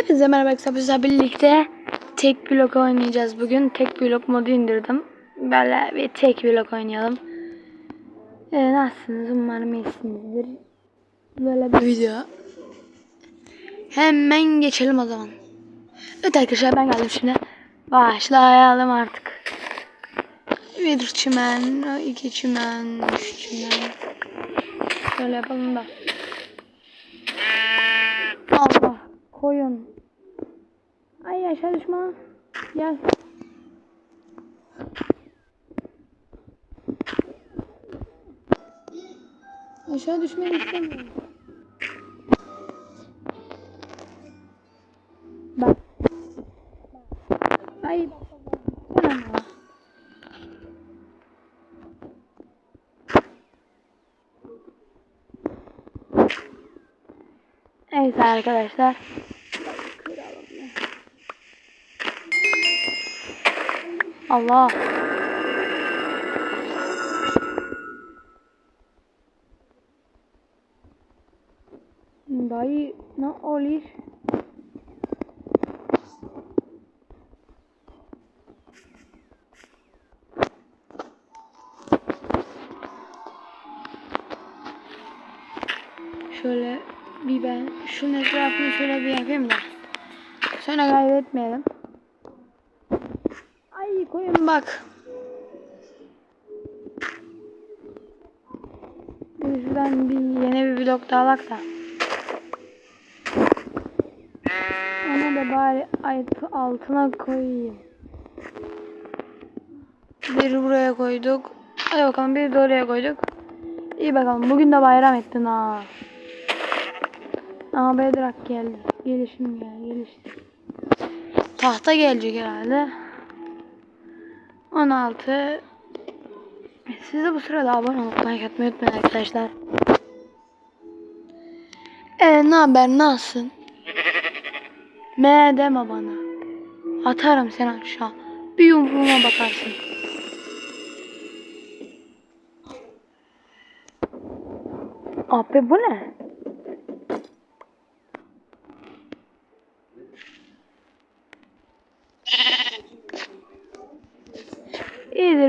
Hepinize merhaba arkadaşlar birlikte tek blok oynayacağız bugün. Tek blok modu indirdim. Böyle bir tek blok oynayalım. Ee, nasılsınız? Umarım iyisinizdir. Böyle bir video. Hemen geçelim o zaman. Evet arkadaşlar ben geldim şimdi. Başlayalım artık. Bir çimen, iki çimen, üç çimen. Şöyle yapalım da. Allah koyun. Ay aşağı düşme. Gel. Aşağı düşmeyi istemiyorum. Bak. Ay. Neyse arkadaşlar. Allah. Dayı ne oluyor? Şöyle bir ben şunun etrafını şöyle bir yapayım da. Sonra kaybetmeyelim. Ay koyun bak. Şuradan bir yeni bir blok daha alak da. Onu da bari ayıp altına koyayım. Bir buraya koyduk. Hadi bakalım bir de oraya koyduk. İyi bakalım. Bugün de bayram ettin ha. Aa Bedrak geldi. Gelişim gel. Gelişti. Tahta gelecek herhalde. 16 Siz de bu sırada abone olup like atmayı unutmayın arkadaşlar. Ee, ne haber nasılsın? Me deme bana. Atarım seni aşağı. Bir yumruğuma bakarsın. Abi bu ne?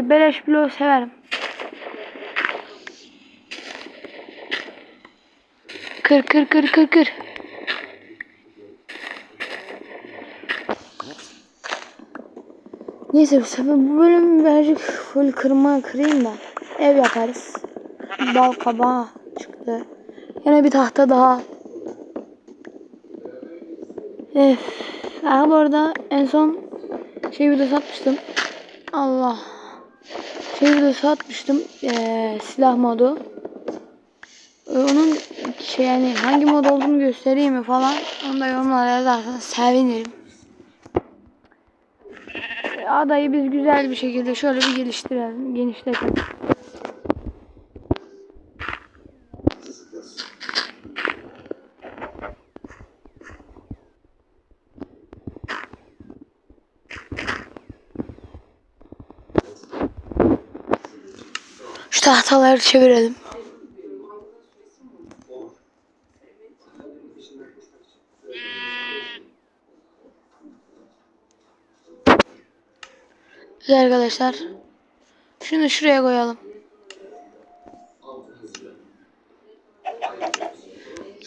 İyidir. Beleş bloğu severim. Kır kır kır kır kır. Neyse bu sefer bu bölüm birazcık full kırma kırayım da ev yaparız. Bal kabağı çıktı. Yine bir tahta daha. Ef. Aa, bu arada en son şey videosu atmıştım. Allah. Şey videosu atmıştım. Ee, silah modu. Ee, Onun şey yani hangi mod olduğunu göstereyim mi falan. Onu da yorumlara yazarsanız sevinirim. Ee, Adayı biz güzel bir şekilde şöyle bir geliştirelim. Genişletelim. Tahtaları çevirelim. Güzel arkadaşlar. Şunu şuraya koyalım.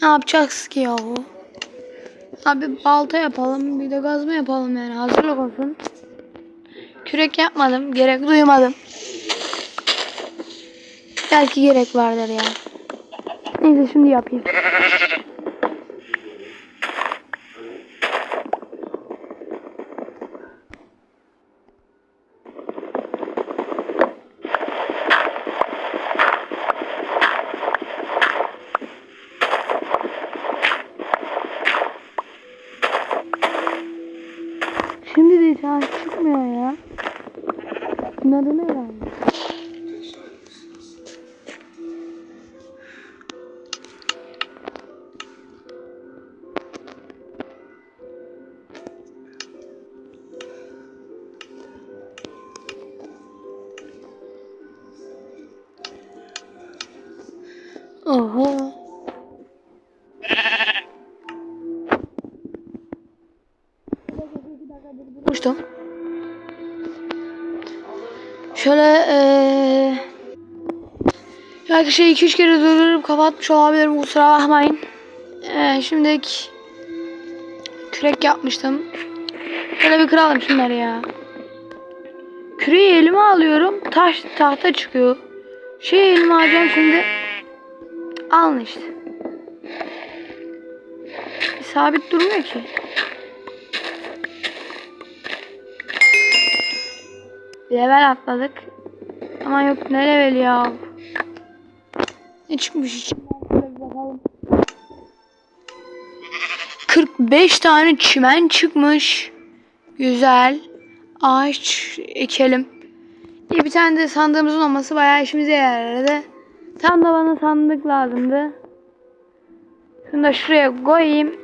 Ne yapacağız ki yahu? Abi balta yapalım, bir de gazma yapalım yani hazırlık olsun. Kürek yapmadım, gerek duymadım. Belki gerek vardır ya. Neyse şimdi yapayım. Şimdi de çıkmıyor ya. Bunun adı ne herhalde? Oho. açtım. Şöyle eee belki şey 2-3 kere durdurup kapatmış olabilirim kusura bakmayın. Eee şimdilik kürek yapmıştım. Şöyle bir kıralım şunları ya. Küreği elime alıyorum. Taş tahta çıkıyor. Şey elime alacağım şimdi. Alın işte. Sabit durmuyor ki. Level atladık. Ama yok ne level ya. Ne çıkmış içinden? Bir bakalım. 45 tane çimen çıkmış. Güzel. Ağaç ekelim. Bir tane de sandığımızın olması bayağı işimize yarardı. Tam da bana sandık lazımdı. Şunu da şuraya koyayım.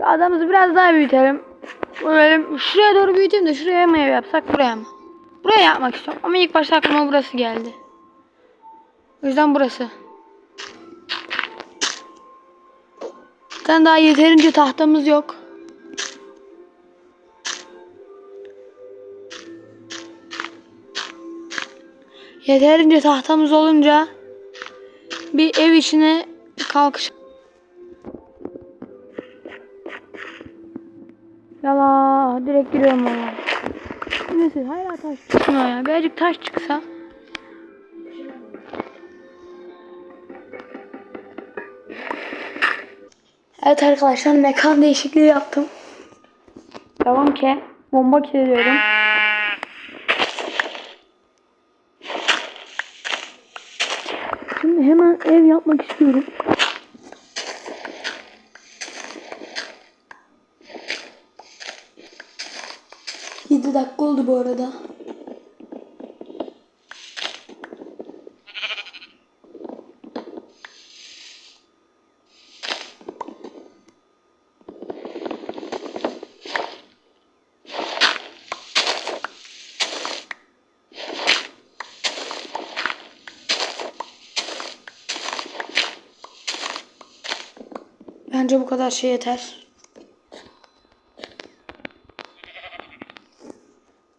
Adamımızı biraz daha büyütelim. Böyle şuraya doğru büyüteyim de şuraya mı ev yapsak buraya mı? Buraya yapmak istiyorum ama ilk başta aklıma burası geldi. O yüzden burası. Zaten daha yeterince tahtamız yok. Yeterince tahtamız olunca bir ev içine kalkış. Yala direkt giriyorum ama. Neyse hala taş çıkmıyor ya. Birazcık taş çıksa. Evet arkadaşlar mekan değişikliği yaptım. Devam ki bomba kilitliyorum. Şimdi hemen ev yapmak istiyorum. Yedi dakika oldu bu arada. Bence bu kadar şey yeter.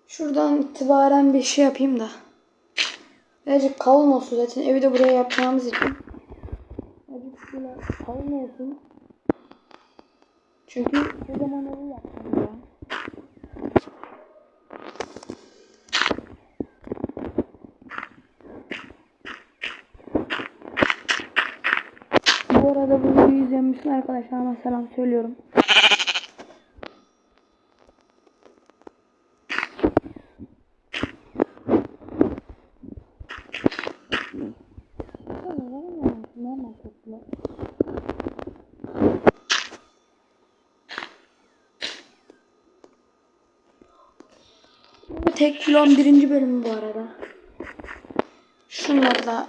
Şuradan itibaren bir şey yapayım da. Birazcık kalın olsun zaten. Evi de buraya yapacağımız için. Birazcık böyle kalın olsun. Çünkü kocaman evi yapacağım ya. Bu arada bu videoyu bütün arkadaşlarıma selam söylüyorum. Tek kilon birinci bölümü bu arada. Şunları da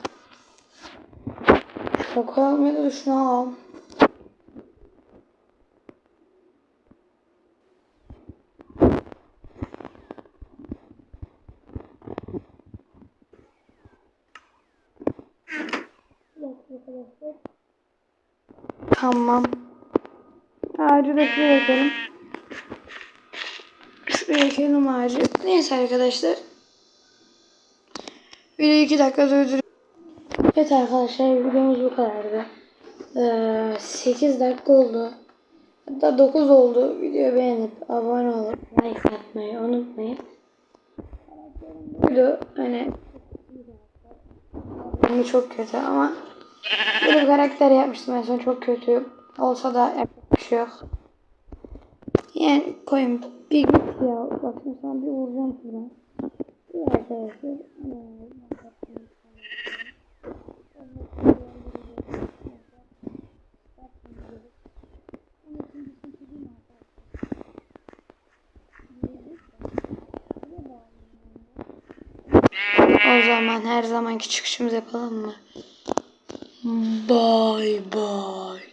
şuna koyalım ya da şunu alalım. Tamam. Ağacı da şuraya ekelim. Şuraya ekelim ağacı. Neyse arkadaşlar. Videoyu 2 dakika durduruyorum. Evet arkadaşlar videomuz bu kadardı. Ee, 8 dakika oldu. Hatta 9 oldu. Videoyu beğenip abone olup like atmayı unutmayın. Video hani benim çok kötü ama böyle bir karakter yapmıştım en son çok kötü. Olsa da yapacak bir şey yok. Yani koyun bir git ya. Bak şimdi bir vuracağım şuradan. Bir arkadaşlar. O zaman her zamanki çıkışımızı yapalım mı? Bye bye.